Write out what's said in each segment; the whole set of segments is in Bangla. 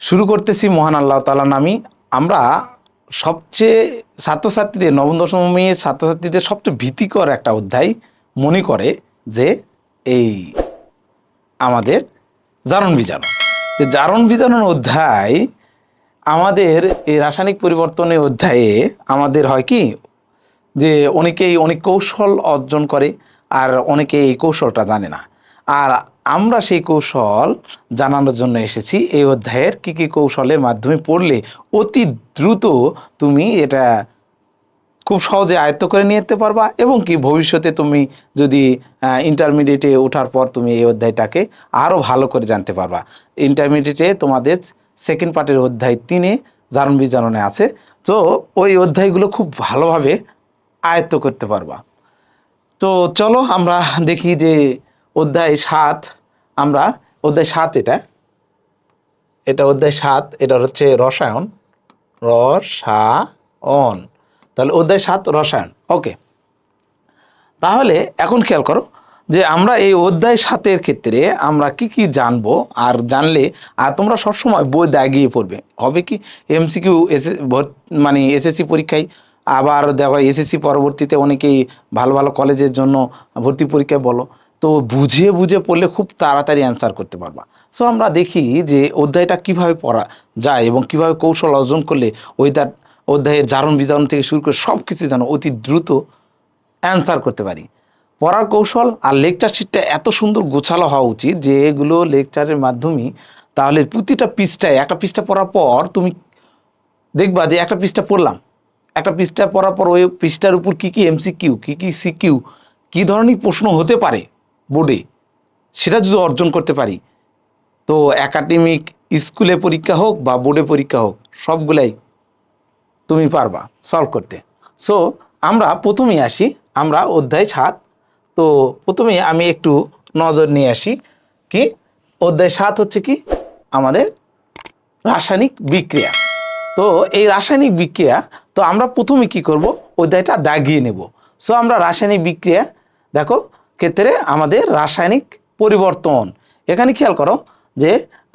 শুরু করতেছি মহান আল্লাহ তালা নামি আমরা সবচেয়ে ছাত্রছাত্রীদের, নবম দশমীর ছাত্রছাত্রীদের সবচেয়ে ভীতিকর একটা অধ্যায় মনে করে যে এই আমাদের জারণ বীজাণু যে জারণ বীজাণুর অধ্যায় আমাদের এই রাসায়নিক পরিবর্তনের অধ্যায়ে আমাদের হয় কি? যে অনেকেই অনেক কৌশল অর্জন করে আর অনেকে এই কৌশলটা জানে না। আর আমরা সেই কৌশল জানানোর জন্য এসেছি। এই অধ্যায়ের কি কি কৌশলের মাধ্যমে পড়লে অতি দ্রুত তুমি এটা খুব সহজে আয়ত্ত করে নিয়ে যেতে পারবা এবং কি ভবিষ্যতে তুমি যদি ইন্টারমিডিয়েটে ওঠার পর তুমি এই অধ্যায়টাকে আরও ভালো করে জানতে পারবা। ইন্টারমিডিয়েটে তোমাদের সেকেন্ড পার্টের অধ্যায় তিনে জারণ বিজারণে আছে। তো ওই অধ্যায়গুলো খুব ভালোভাবে আয়ত্ত করতে পারবা। তো চলো আমরা দেখি যে অধ্যায় সাত আমরা অধ্যায় সাত এটা। এটা অধ্যায় সাত এটা হচ্ছে রসায়ন। রসায়ন। তাহলে অধ্যায় সাত রসায়ন। ওকে। তাহলে এখন খেয়াল করো যে আমরা এই অধ্যায় সাতের ক্ষেত্রে আমরা কি কি জানব আর জানলে, আর তোমরা সবসময় বই দাগিয়ে পড়বে। হবে কি? এমসিকিউ এসে মানে এসএসসি পরীক্ষায়। আবার দেখো এসএসসি পরবর্তীতে অনেকেই ভালো ভালো কলেজের জন্য ভর্তি পরীক্ষায় বলো। তো বুঝিয়ে বুঝে পড়লে খুব তাড়াতাড়ি অ্যান্সার করতে পারবা। সো আমরা দেখি যে অধ্যায়টা কীভাবে পড়া যায় এবং কীভাবে কৌশল অর্জন করলে ওইটার অধ্যায়ের জারণ বিজারণ থেকে শুরু করে সব কিছু যেন অতি দ্রুত অ্যান্সার করতে পারি। পড়ার কৌশল আর লেকচার শিটটা এত সুন্দর গোছালো হওয়া উচিত যে এগুলো লেকচারের মাধ্যমে তাহলে প্রতিটা পৃষ্ঠায়, একটা পৃষ্ঠা পড়ার পর তুমি দেখবা যে একটা পৃষ্ঠা পড়লাম। একটা পৃষ্ঠা পড়ার পর ওই পৃষ্ঠার উপর কী কী এমসিকিউ কী কী সিকিউ কী ধরনের প্রশ্ন হতে পারে। বোর্ডে, সেটা যদি অর্জন করতে পারি, তো একাডেমিক স্কুলে পরীক্ষা হোক বা বোর্ডে পরীক্ষা হোক, সবগুলাই তুমি পারবা সলভ করতে। সো আমরা প্রথমেই আসি, আমরা অধ্যায় সাত। তো প্রথমে আমি একটু নজর নিয়ে আসি কি, অধ্যায় সাত হচ্ছে কি, আমাদের রাসায়নিক বিক্রিয়া। তো এই রাসায়নিক বিক্রিয়া, তো আমরা প্রথমে কি করব, অধ্যায়টা দাগিয়ে নেব। সো আমরা রাসায়নিক বিক্রিয়া, দেখো ক্ষেত্রে আমাদের রাসায়নিক পরিবর্তন। এখানে খেয়াল করো যে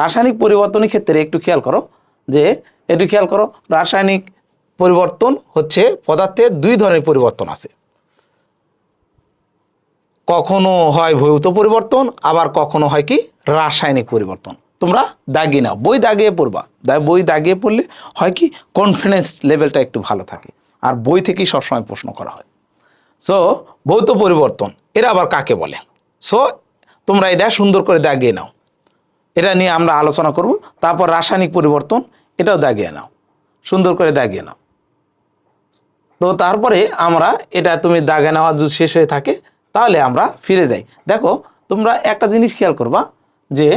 রাসায়নিক পরিবর্তনের ক্ষেত্রে একটু খেয়াল করো যে একটু খেয়াল করো রাসায়নিক পরিবর্তন হচ্ছে পদার্থের দুই ধরনের পরিবর্তন আছে। কখনো হয় ভৌত পরিবর্তন, আবার কখনো হয় কি রাসায়নিক পরিবর্তন। তোমরা দাগিয়ে নাও, বই দাগিয়ে পড়বা। বই দাগিয়ে পড়লে হয় কি কনফিডেন্স লেভেলটা একটু ভালো থাকে। আর বই থেকেই সবসময় প্রশ্ন করা হয়। সো ভৌত পরিবর্তন। এরা আবার কাকে বলে? সো তোমরা এটা সুন্দর করে দাগিয়ে নাও। এটা নিয়ে আমরা আলোচনা করব। তারপর রাসায়নিক পরিবর্তন, এটাও দাগিয়ে নাও। সুন্দর করে দাগিয়ে নাও। তো তারপরে আমরা এটা তুমি দাগে নেওয়া যদি শেষ হয়ে থাকে, তাহলে আমরা ফিরে যাই। দেখো, তোমরা একটা জিনিস খেয়াল করবা যে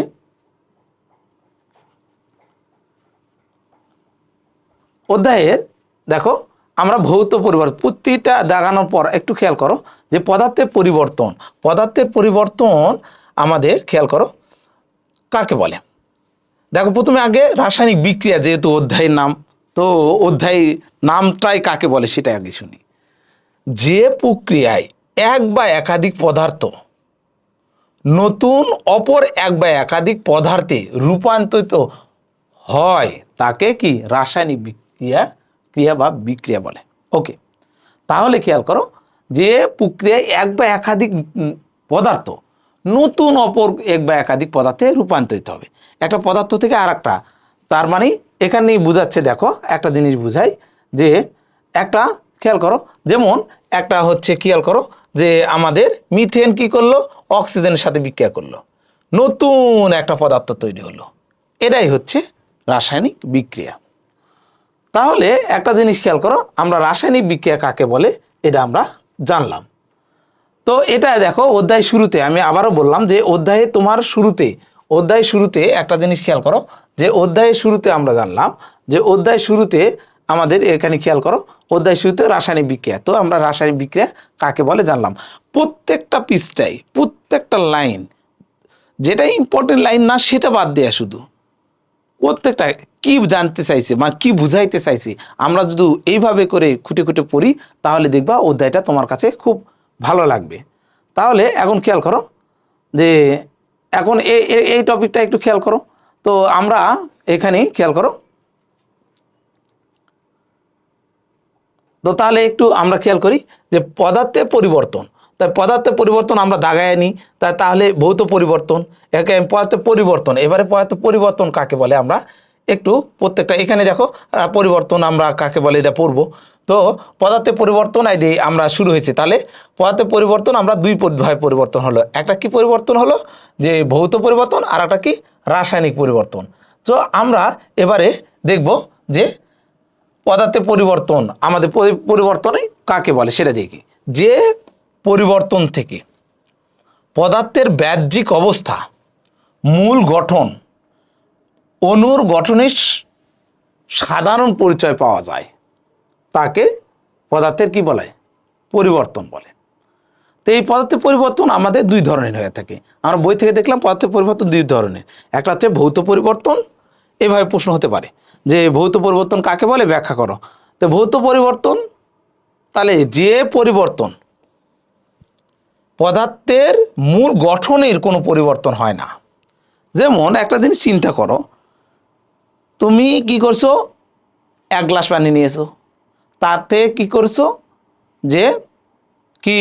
অধ্যায়ের, দেখো আমরা ভৌত পরিবর্তন প্রতিটা দাগানোর পর একটু খেয়াল করো যে পদার্থের পরিবর্তন পদার্থের পরিবর্তন আমাদের খেয়াল করো কাকে বলে? দেখো প্রথমে আগে রাসায়নিক বিক্রিয়া যেহেতু অধ্যায়ের নাম, তো অধ্যায় নামটাই কাকে বলে সেটা আগে শুনি। যে প্রক্রিয়ায় এক বা একাধিক পদার্থ নতুন অপর এক বা একাধিক পদার্থে রূপান্তরিত হয়, তাকে কি? রাসায়নিক বিক্রিয়া ক্রিয়া বা বিক্রিয়া বলে। ওকে তাহলে খেয়াল করো যে প্রক্রিয়ায় এক বা একাধিক পদার্থ, নতুন অপর এক বা একাধিক পদার্থে রূপান্তরিত হবে। একটা পদার্থ থেকে আর একটা তার মানে এখানেই বোঝাচ্ছে দেখো, একটা জিনিস বুঝাই যে একটা, খেয়াল করো, যেমন একটা হচ্ছে খেয়াল করো যে আমাদের মিথেন কি করল? অক্সিজেনের সাথে বিক্রিয়া করল। নতুন একটা পদার্থ তৈরি হলো। এটাই হচ্ছে রাসায়নিক বিক্রিয়া। তাহলে একটা জিনিস খেয়াল করো, আমরা রাসায়নিক বিক্রিয়া কাকে বলে, এটা আমরা জানলাম। তো এটা দেখো অধ্যায় শুরুতে, আমি আবারও বললাম যে অধ্যায়ে তোমার শুরুতে, অধ্যায় শুরুতে একটা জিনিস খেয়াল করো, যে অধ্যায়ের শুরুতে আমরা জানলাম যে অধ্যায় শুরুতে আমাদের এখানে খেয়াল করো, অধ্যায় শুরুতে রাসায়নিক বিক্রিয়া। তো আমরা রাসায়নিক বিক্রিয়া কাকে বলে জানলাম? প্রত্যেকটা পৃষ্ঠায়, প্রত্যেকটা লাইন, যেটা ইম্পর্টেন্ট লাইন না, সেটা বাদ দেয়া শুধু। প্রত্যেকটা কি জানতে চাইছে মানে কি বুঝাইতে চাইছে, আমরা যদি এইভাবে করে খুঁটে খুঁটে পড়ি, তাহলে দেখবা অধ্যায়টা তোমার কাছে খুব ভালো লাগবে। তাহলে এখন খেয়াল করো যে এখন এই টপিকটা একটু খেয়াল করো। তো আমরা এখানেই খেয়াল করো। তো তাহলে একটু আমরা খেয়াল করি যে পদার্থের পরিবর্তন। তাই পদার্থের পরিবর্তন আমরা দাগায় আনি, তাই তাহলে ভৌত পরিবর্তন, একে পদার্থের পরিবর্তন। এবারে পদার্থের পরিবর্তন কাকে বলে আমরা একটু প্রত্যেকটা, এখানে দেখো পরিবর্তন আমরা কাকে বলে এটা পড়ব। তো পদার্থের পরিবর্তন দিয়ে আমরা শুরু হয়েছে, তাহলে পদার্থের পরিবর্তন আমরা দুই ভাবে পরিবর্তন হলো। একটা কি পরিবর্তন হলো? যে ভৌত পরিবর্তন, আর একটা কি রাসায়নিক পরিবর্তন। তো আমরা এবারে দেখব যে পদার্থের পরিবর্তন, আমাদের পরিবর্তনে কাকে বলে সেটা দেখি। যে পরিবর্তন থেকে। পদার্থের বাহ্যিক অবস্থা, মূল গঠন, অণুর গঠনের সাধারণ পরিচয় পাওয়া যায়। তাকে পদার্থের কি বলে? পরিবর্তন বলে। তো এই পদার্থের পরিবর্তন আমাদের দুই ধরনের হয়ে থাকে। আমরা বই থেকে দেখলাম পদার্থের পরিবর্তন দুই ধরনের। একটা হচ্ছে ভৌত পরিবর্তন, এভাবে প্রশ্ন হতে পারে যে ভৌত পরিবর্তন কাকে বলে? ব্যাখ্যা করো। তো ভৌত পরিবর্তন, তাহলে যে পরিবর্তন পদার্থের মূল গঠনের কোনো পরিবর্তন হয় না। যেমন একটা জিনিস চিন্তা করো, তুমি কি করছ? এক গ্লাস পানি নিয়েছো। তাতে কি করছ? যে কি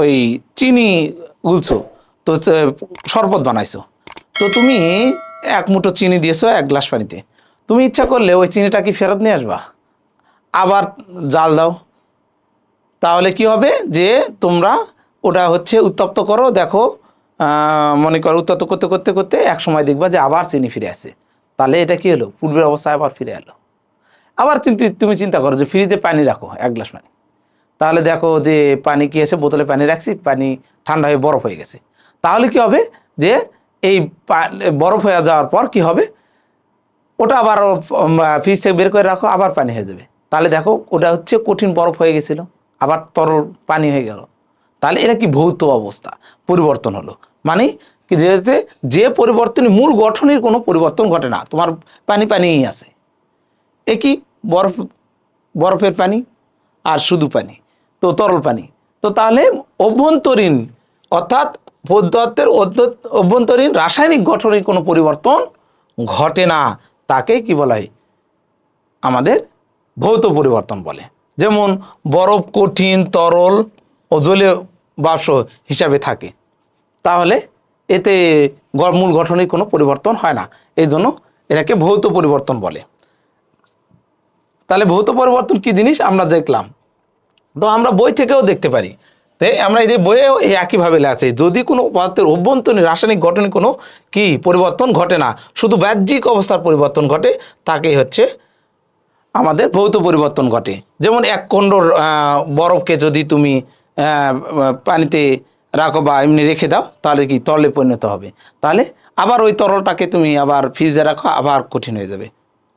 ওই চিনি গুলছো, তো শরবত বানাইছো। তো তুমি এক মুঠো চিনি দিয়েছ এক গ্লাস পানিতে। তুমি ইচ্ছা করলে ওই চিনিটা কি ফেরত নিয়ে আসবা? আবার জাল দাও। তাহলে কি হবে? যে তোমরা ওটা হচ্ছে উত্তপ্ত করো, দেখো মনে করো উত্তপ্ত করতে করতে করতে এক সময় দেখবা যে আবার চিনি ফিরে আসে। তাহলে এটা কি হলো? পূর্বের অবস্থায় আবার ফিরে এলো। আবার চিন্তি- তুমি চিন্তা করো যে ফ্রিজে পানি রাখো, এক গ্লাস পানি। তাহলে দেখো যে পানি কি আছে? বোতলে পানি রাখছি, পানি ঠান্ডা হয়ে বরফ হয়ে গেছে। তাহলে কি হবে? যে এই বরফ হয়ে যাওয়ার পর কি হবে? ওটা আবার ফ্রিজ থেকে বের করে রাখো, আবার পানি হয়ে যাবে। তাহলে দেখো, ওটা হচ্ছে কঠিন বরফ হয়ে গেছিল। আবার তরল পানি হয়ে গেল। তাহলে এটা কি ভৌত অবস্থা? পরিবর্তন হলো। মানে কি যেতে যে পরিবর্তনে মূল গঠনের কোনো পরিবর্তন ঘটে না, তোমার পানি পানিই আছে। এ কি বরফ, বরফের পানি আর শুধু পানি, তো তরল পানি। তো তাহলে অভ্যন্তরীণ, অর্থাৎ পদার্থের অভ্যন্তরীণ রাসায়নিক গঠনের কোনো পরিবর্তন ঘটে না, তাকে কি বলা হয়? আমাদের ভৌত পরিবর্তন বলে। যেমন বরফ কঠিন, তরল, ও জলীয় বাষ্প হিসাবে থাকে। তাহলে এতে মূল গঠনের কোনো পরিবর্তন হয় না। এই জন্য এটাকে ভৌত পরিবর্তন বলে। তাহলে ভৌত পরিবর্তন কি জিনিস? আমরা দেখলাম। তো আমরা বই থেকেও দেখতে পারি। তাই আমরা এই যে বইয়েও এই একইভাবে আছে, যদি কোনো পদার্থের অভ্যন্তরীণ রাসায়নিক গঠনে কোনো কি পরিবর্তন ঘটে না, শুধু বাহ্যিক অবস্থার পরিবর্তন ঘটে, তাকেই হচ্ছে আমাদের ভৌত পরিবর্তন ঘটে। যেমন এক খণ্ডর বরফকে যদি তুমি পানিতে রাখো বা এমনি রেখে দাও, তাহলে কি তরলে পরিণত হবে। তাহলে আবার ওই তরলটাকে তুমি আবার ফ্রিজে রাখো, আবার কঠিন হয়ে যাবে,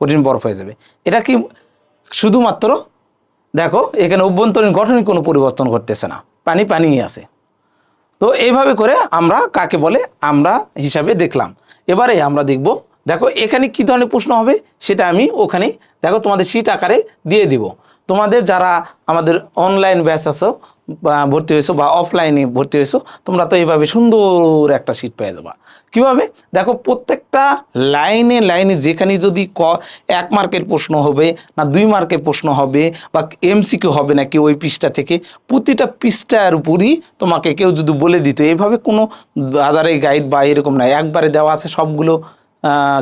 কঠিন বরফ হয়ে যাবে। এটা কি শুধুমাত্র, দেখো, এখানে অভ্যন্তরীণ গঠনে কোনো পরিবর্তন ঘটতেছে না, পানি পানিই আছে। তো এইভাবে করে আমরা কাকে বলে, আমরা হিসাবে দেখলাম। এবারে আমরা দেখব, দেখো, এখানে কি ধরনের প্রশ্ন হবে, সেটা আমি ওখানে, দেখো, তোমাদের সিট আকারে দিয়ে দিব। তোমাদের যারা আমাদের অনলাইন ব্যাচ আছো ভর্তি হয়েছো বা অফলাইনে ভর্তি হয়েছো, তোমরা তো এইভাবে সুন্দর একটা সিট পেয়ে যাবা। কীভাবে? দেখো, প্রত্যেকটা লাইনে লাইনে যেখানে যদি ক, এক মার্কের প্রশ্ন হবে না দুই মার্কের প্রশ্ন হবে বা এমসিকিউ হবে নাকি ওই পৃষ্ঠা থেকে, প্রতিটা পৃষ্ঠার উপরই তোমাকে কেউ যদি বলে দিত, এইভাবে কোনো বাজারে গাইড বা এরকম নাই একবারে দেওয়া আছে সবগুলো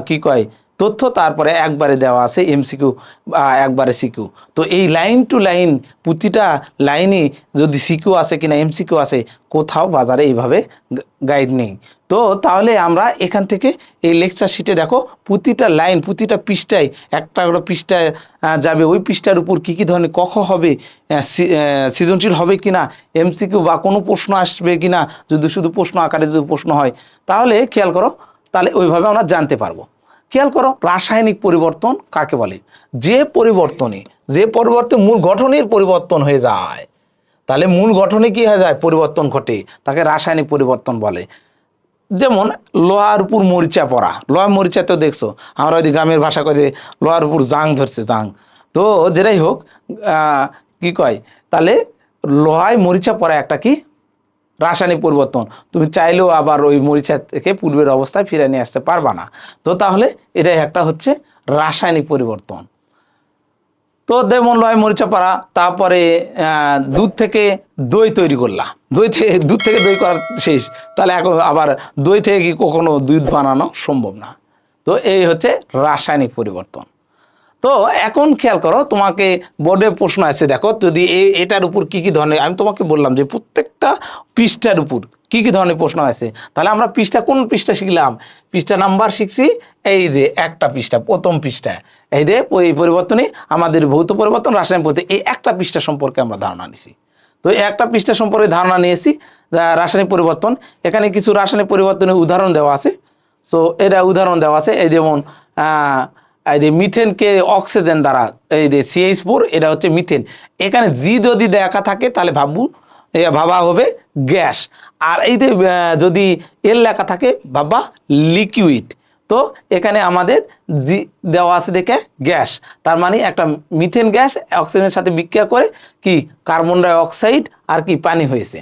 কি কয়? তথ্য তারপরে একবারে দেওয়া আছে এমসিকিউ একবারে সিকিউ তো এই লাইন টু লাইন প্রতিটা লাইনে যদি সিকিউ আছে কিনা এমসিকিউ আছে কোথাও বাজারে এইভাবে গাইড নেই। তো তাহলে আমরা এখান থেকে এই লেকচার শিটে দেখো, প্রতিটা লাইন প্রতিটা পৃষ্ঠায়, একটা করে পৃষ্ঠায় যাবে। ওই পৃষ্ঠার উপর কী কী ধরনের কখ হবে সৃজনশীল হবে কি না এমসিকিউ বা কোনো প্রশ্ন আসবে কি না যদি শুধু প্রশ্ন আকারে যদি প্রশ্ন হয়, তাহলে খেয়াল করো, তাহলে ওইভাবে আমরা জানতে পারব। খেয়াল করো, রাসায়নিক পরিবর্তন কাকে বলে? যে পরিবর্তনে, যে পরিবর্তন মূল গঠনের পরিবর্তন হয়ে যায়, তাহলে মূল গঠনে কি হয়ে যায়? পরিবর্তন ঘটে, তাকে রাসায়নিক পরিবর্তন বলে। যেমন, লোহার উপর মরিচা পড়া লোহা মরিচা তো দেখছ, আমরা ওই গ্রামের ভাষা কয় যে লোহার উপর জাং ধরছে, জাং। তো যেটাই হোক কি কয়? তাহলে লোহায় মরিচা পড়া একটা কি? রাসায়নিক পরিবর্তন। তুমি চাইলেও আবার ওই মরিচা থেকে পূর্বের অবস্থায় ফিরে নিয়ে আসতে পারবা না। তো তাহলে এটাই একটা হচ্ছে রাসায়নিক পরিবর্তন। তো যেমন লয় মরিচা পাড়া তারপরে দুধ থেকে দই তৈরি করলা। দই থেকে, দুধ থেকে দই করা শেষ। তাহলে এখন আবার দই থেকে কি কখনো দুধ বানানো সম্ভব না? তো এই হচ্ছে রাসায়নিক পরিবর্তন। তো এখন খেয়াল করো, তোমাকে বোর্ডে প্রশ্ন আছে, দেখো, যদি এই এটার উপর কি কি ধরনের, আমি তোমাকে বললাম যে প্রত্যেকটা পৃষ্ঠার উপর কি কি ধরনের প্রশ্ন আছে, তাহলে আমরা পৃষ্ঠা, কোন পৃষ্ঠা শিখলাম? পৃষ্ঠা নাম্বার শিখছি, এই যে একটা পৃষ্ঠা, প্রথম পৃষ্ঠা। এই যে ওই পরিবর্তনে আমাদের ভৌত পরিবর্তন, রাসায়নিক পরিবর্তন, এই একটা পৃষ্ঠা সম্পর্কে আমরা ধারণা নিছি। তো এই একটা পৃষ্ঠা সম্পর্কে ধারণা নিয়েছি রাসায়নিক পরিবর্তন, এখানে কিছু রাসায়নিক পরিবর্তনের উদাহরণ দেওয়া আছে। সো এটা উদাহরণ দেওয়া আছে, এই যেমন এই যে মিথেনকে অক্সিজেন দ্বারা, এই যে সিএইচ ফোর এটা হচ্ছে মিথেন। এখানে জি যদি দেখা থাকে, তাহলে ভাববু ভাবা হবে গ্যাস। আর এই যে যদি এল লেখা থাকে, ভাববা লিকুইড। তো এখানে আমাদের জি দেওয়া আছে দেখে গ্যাস। তার মানে একটা মিথেন গ্যাস অক্সিজেনের সাথে বিক্রিয়া করে কি, কার্বন ডাই অক্সাইড আর কি পানি হয়েছে।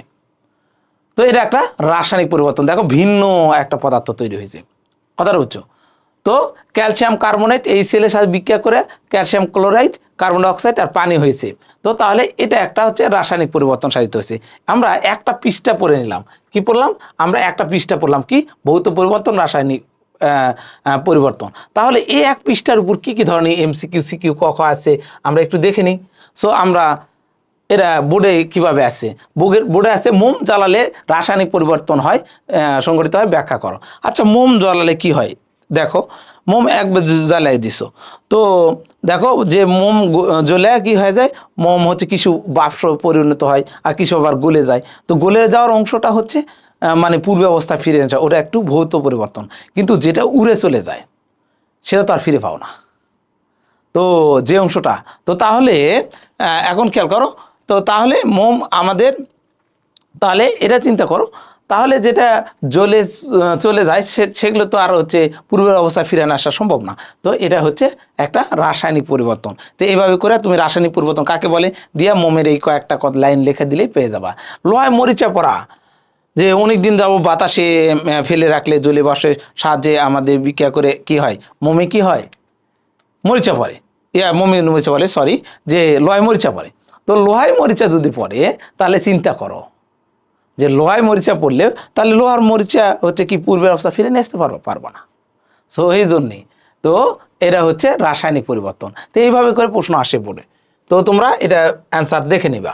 তো এটা একটা রাসায়নিক পরিবর্তন। দেখো, ভিন্ন একটা পদার্থ তৈরি হয়েছে। কথাটা বুঝছ? তো ক্যালসিয়াম কার্বনেট এই সেলের সাথে বিক্রিয়া করে ক্যালসিয়াম ক্লোরাইড কার্বন ডাইঅক্সাইড আর পানি হয়েছে। তো তাহলে এটা একটা হচ্ছে রাসায়নিক পরিবর্তন সাধিত হয়েছে। আমরা একটা পৃষ্ঠা পড়ে নিলাম। কি পড়লাম? আমরা একটা পৃষ্ঠা পড়লাম কি? ভৌত পরিবর্তন, রাসায়নিক পরিবর্তন। তাহলে এই এক পৃষ্ঠার উপর কী কী ধরনের এমসিকিউ সিকিউ ক, খ আছে? আমরা একটু দেখে নিই। সো আমরা এরা বোর্ডে কীভাবে আছে? বোর্ডের বোর্ডে আছে মোম জ্বালালে রাসায়নিক পরিবর্তন হয় সংঘটিত হয়, ব্যাখ্যা করো। আচ্ছা মোম জ্বালালে কি হয়? দেখো, মোম একবার জ্বালাই দিছো। তো দেখো যে মোম গ- জ্বলে কি হয়ে যায়? মোম হচ্ছে কিছু বাষ্প পরিণত হয় আর কিছু আবার গলে যায়। তো গলে যাওয়ার অংশটা হচ্ছে মানে পূর্বে অবস্থা ফিরে আসা ওটা একটু ভৌত পরিবর্তন। কিন্তু যেটা উড়ে চলে যায়, সেটা তো আর ফিরে পাও না। তো যে অংশটা, তো তাহলে এখন খেয়াল করো, তো তাহলে মোম আমাদের, তাহলে এটা চিন্তা করো তাহলে যেটা আহ, চলে যায় সেগুলো তো আর হচ্ছে পূর্বের অবস্থায় ফিরে আসা সম্ভব না। তো এটা হচ্ছে একটা রাসায়নিক পরিবর্তন। তো এইভাবে করে তুমি রাসায়নিক পরিবর্তন কাকে বলে? দিয়া মোমের এই কয়েকটা কত লাইন লিখে দিলেই পেয়ে যাবা। লোহায় মরিচা পড়া যে অনেক দিন যাব বাতাসে ফেলে রাখলে জলে বাসের সাহায্যে আমাদের বিক্রিয়া করে কি হয়? মোমে কি হয়? মরিচা পড়ে। ইয়া মোমে মরিচা বলে সরি যে লোহায় মরিচা পড়ে। তো লোহায় মরিচা যদি পড়ে তাহলে চিন্তা করো। যে লোহায় মরিচা পড়লে তাহলে লোহার মরিচা হচ্ছে কি পূর্বের অবস্থা ফিরে নিয়ে আসতে পারব পারব না। সো এই জন্যেই তো এটা হচ্ছে রাসায়নিক পরিবর্তন। তো এইভাবে করে প্রশ্ন আসে পড়ে তো তোমরা এটা অ্যান্সার দেখে নিবা।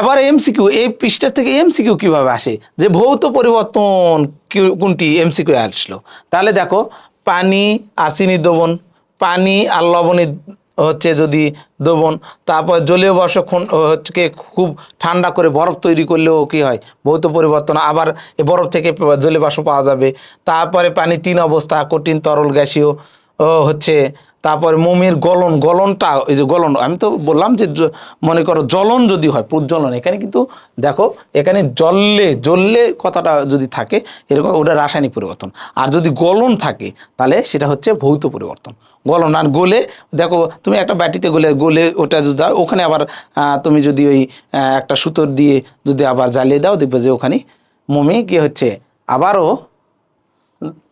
এবার এমসিকিউ এই পৃষ্ঠা থেকে এমসিকিউ কীভাবে আসে? যে ভৌত পরিবর্তন কোনটি এমসিকিউ আসলো? তাহলে দেখো, পানি আর চিনি দ্রবণ, পানি আর লবণের হচ্ছে যদি দ্রবণ, তারপর জলীয় বর্ষক্ষণ হচ্ছে খুব ঠান্ডা করে বরফ তৈরি করলেও কি হয়? ভৌত পরিবর্তন। আবার এ বরফ থেকে জলীয় বাষ্প পাওয়া যাবে। তারপরে পানি তিন অবস্থা, কঠিন তরল গ্যাসীয় হচ্ছে তারপরে মোমের গলন, গলনটা, এই যে গলন, আমি তো বললাম যে মনে করো জ্বলন যদি হয় প্রজ্বলন এখানে কিন্তু দেখো, এখানে জ্বললে জ্বললে কথাটা যদি থাকে, এরকম ওটা রাসায়নিক পরিবর্তন। আর যদি গলন থাকে, তাহলে সেটা হচ্ছে ভৌত পরিবর্তন। গলন আর গলে, দেখো, তুমি একটা ব্যাটিতে গলে গলে ওটা যদি দাও, ওখানে আবার তুমি যদি ওই একটা সুতোর দিয়ে যদি আবার জ্বালিয়ে দাও, দেখবে যে ওখানে মোমে কি হচ্ছে, আবারও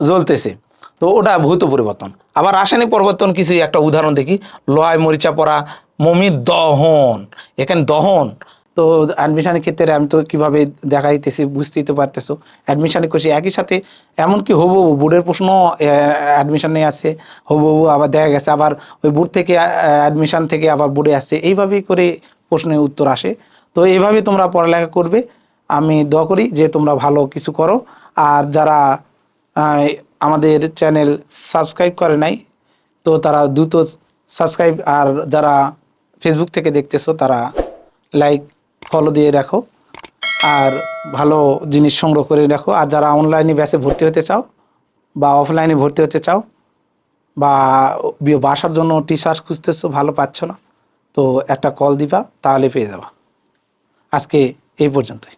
জ্বলতেছে। তো ওটা ভৌত পরিবর্তন। আবার রাসায়নিক পরিবর্তন কিছু, একটা উদাহরণ দেখি। লোহায় মরিচা পড়া মমির দহন, এখানে দহন। তো অ্যাডমিশনের ক্ষেত্রে আমি তো কীভাবে দেখাইতেছি বুঝতেই তো পারতেছো। অ্যাডমিশনে করছি একই সাথে, এমনকি হবু বোর্ডের প্রশ্ন অ্যাডমিশনে আছে। হবু আবার দেখা গেছে, আবার ওই বোর্ড থেকে অ্যাডমিশন থেকে আবার বোর্ডে আসছে এইভাবেই করে প্রশ্নের উত্তর আসে। তো এইভাবে তোমরা পড়ালেখা করবে। আমি দোয়া করি যে তোমরা ভালো কিছু করো। আর যারা আমাদের চ্যানেল সাবস্ক্রাইব করে নাই, তো তারা দ্রুত সাবস্ক্রাইব আর যারা ফেসবুক থেকে দেখতেছো, তারা লাইক ফলো দিয়ে রাখো আর ভালো জিনিস সংগ্রহ করে রাখো। আর যারা অনলাইনে ব্যাচে ভর্তি হতে চাও বা অফলাইনে ভর্তি হতে চাও বা বাসার জন্য টিচার খুঁজতেছো, ভালো পাচ্ছ না, তো একটা কল দিবা, তাহলে পেয়ে যাবা। আজকে এই পর্যন্তই।